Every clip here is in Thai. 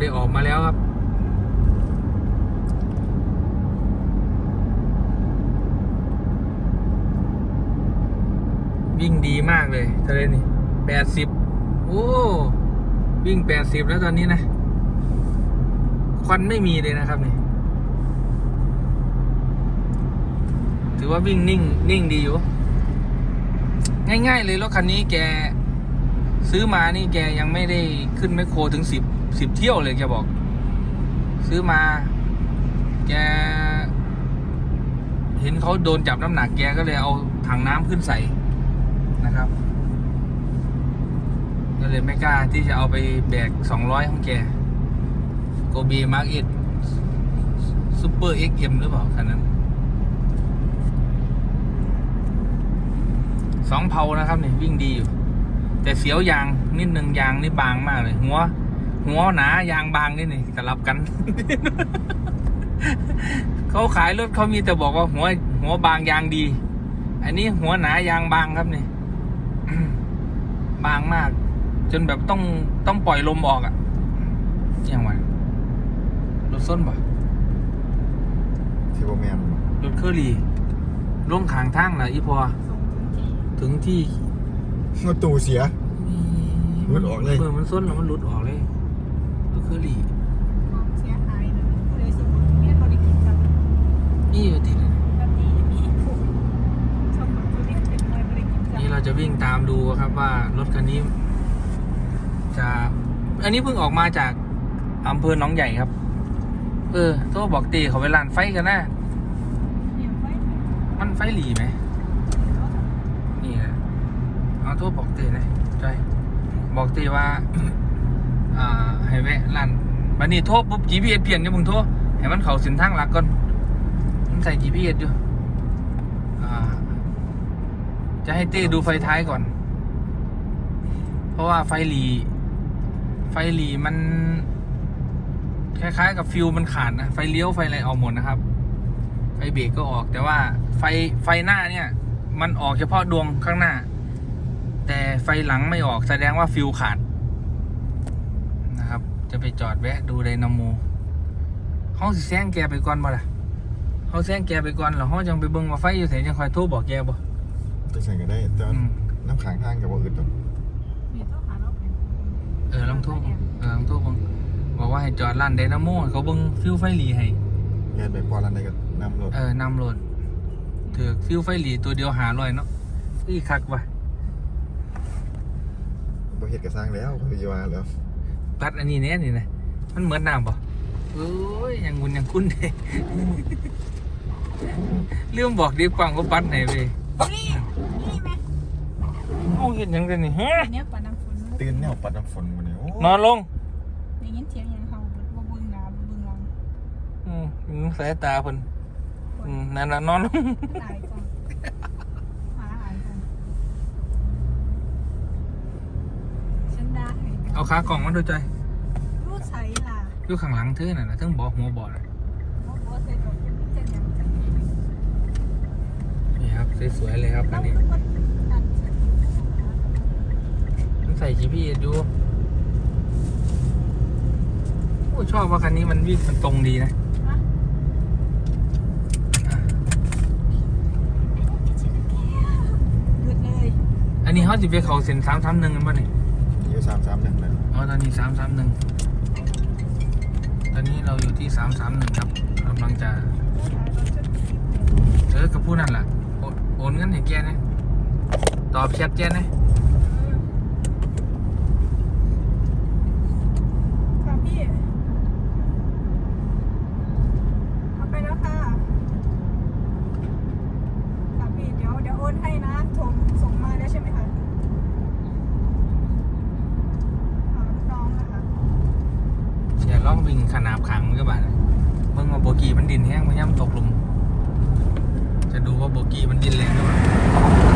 ได้ออกมาแล้วครับ วิ่งดีมากเลยทะเลนี่แปดสิบโอ้วิ่งแปดสิบแล้วตอนนี้นะควันไม่มีเลยนะครับนี่ถือว่าวิ่งนิ่ง นิ่งดีอยู่ ง่าย ๆ เลยรถคันนี้แก ซื้อมานี่แกยังไม่ได้ขึ้นแมคโครถึงสิบสิบเที่ยวเลยแกบอก ซื้อมา แก เห็นเขาโดนจับน้ำหนักแกก็เลยเอาถังน้ำขึ้นใส่นะครับก็เลยไม่กล้าที่จะเอาไปแบกสองร้อยของแกโกบีมาร์กเอ็ดซูเปอร์เอ็กเอ็มหรือเปล่าคันนั้นสองเผานะครับเนี่ยวิ่งดีอยู่ แต่เสียวยางนิดนึงยางนี่บางมากเลย หัว หัวหนายางบางนี่นี่สลับกัน เขาขายรถเขามีแต่บอกว่าหัว หัวบางยางดี อันนี้หัวหนายางบางครับนี่บางมาก จนแบบต้องต้องปล่อยลมออกอะ่ะยังไงรถส้นบ่ที่โบแมนรถเคอรี่ลงขางทางเหรออีพอส่งถึงที่ ถึงที่มาตูเสีย หลุดออกเลยเออมันส้นแล้วมันหลุดออกเลยรถเคอรี่มองเสียหายนะผู้ใดส่งเมียบริกิจกับนี่อยู่ติดเลยแบบนี้มีผู้ส่งมาผู้ที่เป็นมวยบริกิจกับนี่เราจะวิ่งตามดูครับว่ารถคันนี้ จะ อันนี้เพิ่งออกมาจากอำเภอหนองใหญ่ครับ เออโทรบอกตีเขาไปลานไฟกันนะ เนี่ยไว้ มันไฟหลีไหมนี่นะ เอาโทรบอกตีนะใช่บอกตีว่าอ่าให้แวะร้านบันนี้โทรปุ๊บ GPS เปลี่ยนจะมึงโทรให้มันเข้าเส้นทางหลักก่อนมันใส่ GPS อยู่อ่า จะให้เต้ดูไฟท้ายก่อน เพราะว่าไฟหลี ไฟหลีมัน คล้ายๆ กับฟิวมันขาดนะ ไฟเลี้ยวไฟอะไรออกหมดนะครับ ไฟเบรกก็ออกแต่ว่าไฟไฟหน้าเนี่ย มันออกเฉพาะดวงข้างหน้า แต่ไฟหลังไม่ออกแสดงว่าฟิวขาดนะครับ จะไปจอดแวะดูไดนาโมเขาสิแซงแกไปก่อนบ่ล่ะเขาแซงแกไปก่อนแล้วเขาจังไปเบิ่งว่าไฟอยู่ไหนจังคอยโทรบอกแกบ่จะใส่ก็ได้แต่ว่าอืมน้ำขังทางกับว่าอื่นตรงมีต้องหาเราเป็นเออลองโทรเบิ่งเออลองโทรเบิ่งบอกว่าให้จอดร้านไดนาโมให้เขาเบิ่งฟิวไฟหลีให้แยนไปพอร้านใดก็นำรถเออนำรถถือฟิวไฟหลีตัวเดียวหาลอยเนาะอีคักว่ะ บ่เฮ็ดก็สร้างแล้วพยาบาลแล้วปัดอันนี้เนี่ยนี่นะมันเหมือนน้ำป่ะโอ้ยยังบุญยังคุ้นเลยเรื่องบอกดีกว่างว่าปัดไหนเว้ยนี่นี่ไหมเอาเห็นยังกันนี่ฮะอันเนี้ยกว่าน้ำฝนตื่นแนวปัดน้ำฝนมาเนี่ยโอ้นอนลงในยินเสียงยังเฮาบ่บึงหน้าบ่บึงหลังอืมอืมสายตาเพิ่นอืมนั่นน่ะนอนลงหลายก่อนหาหลายก่อนฉันได้ เอาขากล่องมาดูใจรู้ใช้ล่ะอยู่ข้างหลังเธอน่ะนะทั้งบอกหัวบอดน่ะบ่บ่ใส่ดอกจะมีแต่ยังจังนี่ครับสวยๆเลยครับอันนี้มันใส่ GPS อยู่โอ้ชอบว่าคันนี้มันวิ่งมันตรงดีนะหยุดเลยอันนี้เขาจะไปเขาเส้นสามสามหนึ่งกันป่ะเนี่ยอยู่ สามสามหนึ่งเลยอ๋อตอนนี้สามสามหนึ่งตอนนี้เราอยู่ที่สามสามหนึ่งครับกำลังจะเออกับผู้นั่นแหละโอนเงินให้แกนะตอบแชทแกนะค่ะพี่เอาไปแล้วค่ะค่ะพี่เดี๋ยวเดี๋ยวโอนให้นะส่งส่งมาแล้วใช่ไหมคะอ่าลูกน้องนะคะ เสียร้องวิ่งับขังมันก็บาดเบิ่งว่าโบกี้มันดินแห้งมันย่ำตกหลุมจะดูว่าโบกี้มันดินแรงหรือเปล่า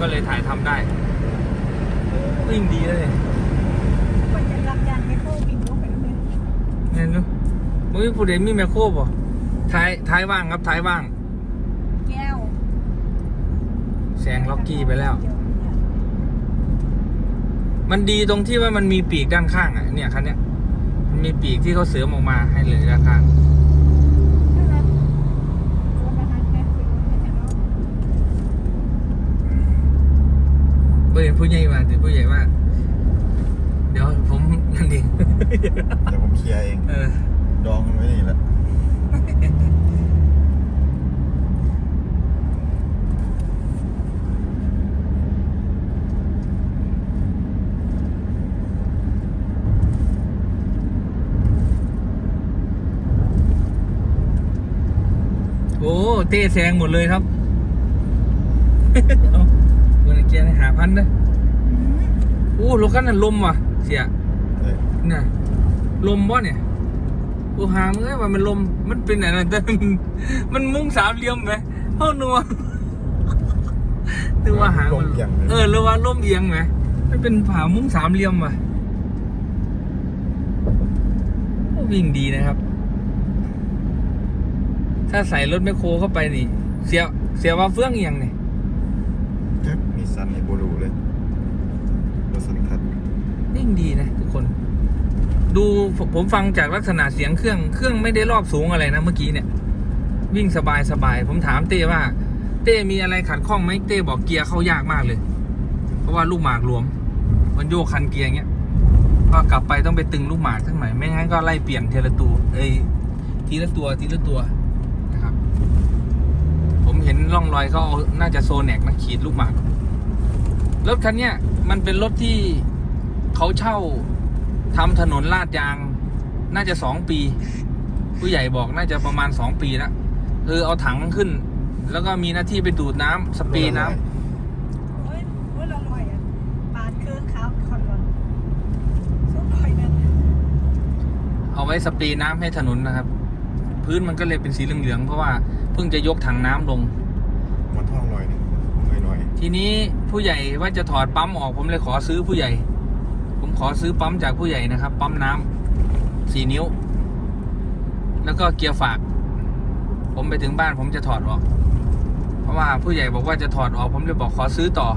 ก็เลยถ่ายทำได้วิ่งดีเลยคนจะรับยานไม่โค้บินลงไปเลยเห็นดูมึงผู้ใดมีแมคโครบ่ท้ายท้ายว่างครับท้ายว่าง แก้วแซงล็อกกี้ไปแล้ว มันดีตรงที่ว่ามันมีปีกด้านข้างอะเนี่ยคันเนี้ยมันมีปีกที่เขาเสริมออกมาให้เหลือด้านข้าง เปิดผู้ใหญ่มาถึงผู้ใหญ่ว่าเดี๋ยวผมนั่นเองเดี๋ยวผมเคลียร์เองเออดองมันไว้นี่แหละโอ้ เต้แซงหมดเลยครับ เอาบนเกียร์หาพันนะโอ้รถกันนั้นลมว่ะ เสียเอ้ย น่ะลมบ่เนี่ยโอ้หามึงไงว่ามันลมมันเป็นอะไรนะแต่มันมันมุ้งสามเหลี่ยมไหมเฮานัวนึกว่าหางลมัมนเอียงเลย เออหรือว่าลมเอียงไหมมันเป็นผามุ้งสามเหลี่ยมว่ะโอ้วิ่งดีนะครับ ถ้าใส่รถแมคโครเข้าไปนี่ เสียเสียว่าเฟื่องเอียงเนี่ย ครับมีซันในโบลูเลยรถสันคัดนิ่งดีนะทุกคน ดูผมฟังจากลักษณะเสียงเครื่องเครื่องไม่ได้รอบสูงอะไรนะเมื่อกี้เนี่ย วิ่งสบายสบายผมถามเต้ว่า เต้มีอะไรขัดข้องไหมเต้บอกเกียร์เข้ายากมากเลย เพราะว่าลูกหมากหลวม มันโยกคันเกียร์อย่างเงี้ยก็กลับไปต้องไปตึงลูกหมากสักหน่อยไม่งั้นก็ไล่เปลี่ยนเทละตัวเอ้ยทีละตัวทีละตัวนะครับ ผมเห็นร่องรอยเขาเอาน่าจะโซแนกนะขีดลูกหมาก รถคันเนี้ยมันเป็นรถที่เขาเช่าทำถนนลาดยาง น่าจะสองปี ผู้ใหญ่บอกน่าจะประมาณสองปีแล้วคือเอาถังขึ้น แล้วก็มีหน้าที่ไปดูดน้ำสเปรย์น้ำโอ้ยโอ้ยละลอยอะปาดเครื่องขาวคอนรอนสุดลอยนั่นเอาไว้สเปรย์น้ำให้ถนนนะครับ พื้นมันก็เลยเป็นสีเหลืองๆเพราะว่าเพิ่งจะยกถังน้ำลง มันท่องลอยหนึ่งหน่อยทีนี้ ผู้ใหญ่ว่าจะถอดปั๊มออกผมเลยขอซื้อผู้ใหญ่ ผมขอซื้อปั๊มจากผู้ใหญ่นะครับ ปั๊มน้ำสี่นิ้ว แล้วก็เกียร์ฝาก ผมไปถึงบ้านผมจะถอดออก เพราะว่าผู้ใหญ่บอกว่าจะถอดออก ผมเลยบอกขอซื้อต่อ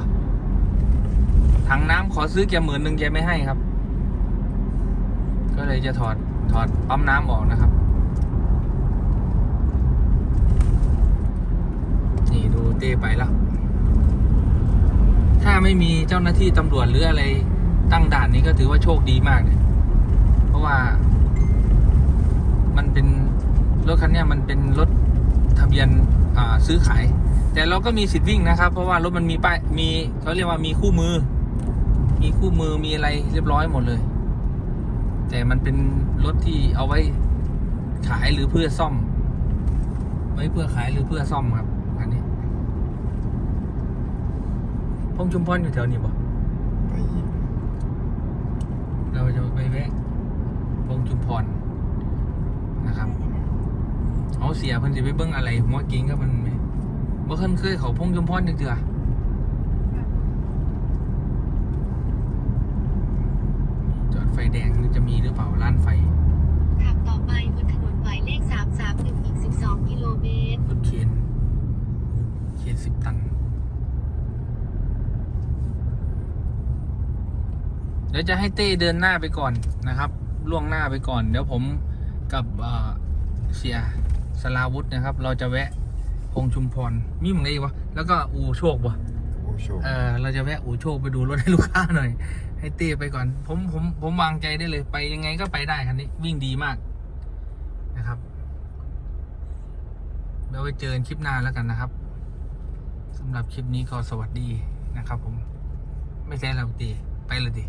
ถังน้ำขอซื้อแกหมื่นหนึ่งแกไม่ให้ครับ ก็เลยจะถอดถอดปั๊มน้ำออกนะครับนี่ดูเต้ไปแล้วาไม่มีเจ้าหน้าที่ตำรวจหรืออะไรตั้งด่านนี้ก็ถือว่าโชคดีมากเลยเพราะว่า มันเป็นรถคันนี้มันเป็นรถทะเบียนซื้อขาย แต่เราก็มีสิทธิ์วิ่งนะครับ เพราะว่ารถมันมีป้ายมีเขาเรียกว่ามีคู่มือ มีคู่มือมีอะไรเรียบร้อยหมดเลย แต่มันเป็นรถที่เอาไว้ขายหรือเพื่อซ่อม ไว้เพื่อขายหรือเพื่อซ่อมครับ อันนี้ พงชุมพรอยู่แถวนี้ปะๆไปอีกเราจะไปแวะพงชุมพรนะครับเอาเสียเพิ่นจะไปเบิ้งอะไรหัวกิงกับมันไหมบ่เคยเคยเขาพงชุมพรจังเถื่อจอดไฟแดงนี่จะมีหรือเปล่าร้านไฟขับต่อไปบนถนนหมายเลข331อีก12 กิโลเมตร รถเคนเคนสิบตัน เดี๋ยวจะให้เต้เดินหน้าไปก่อนนะครับ ล่วงหน้าไปก่อน เดี๋ยวผมกับเอ่อเสียสลาวุธนะครับ เราจะแวะพงชุมพรมีหมึงไงอีกวะแล้วก็อูโชควะโอ้โชคเออเราจะแวะอูโชคไปดูรถให้ลูกค้าหน่อย ให้เต้ไปก่อน ผมผมผมวางใจได้เลย ไปยังไงก็ไปได้คันนี้วิ่งดีมากนะครับแล้วไว้เจอกันคลิปหน้าแล้วกันนะครับสำหรับคลิปนี้ก็สวัสดีนะครับผมไม่ใช่เราตีไปเลยดิ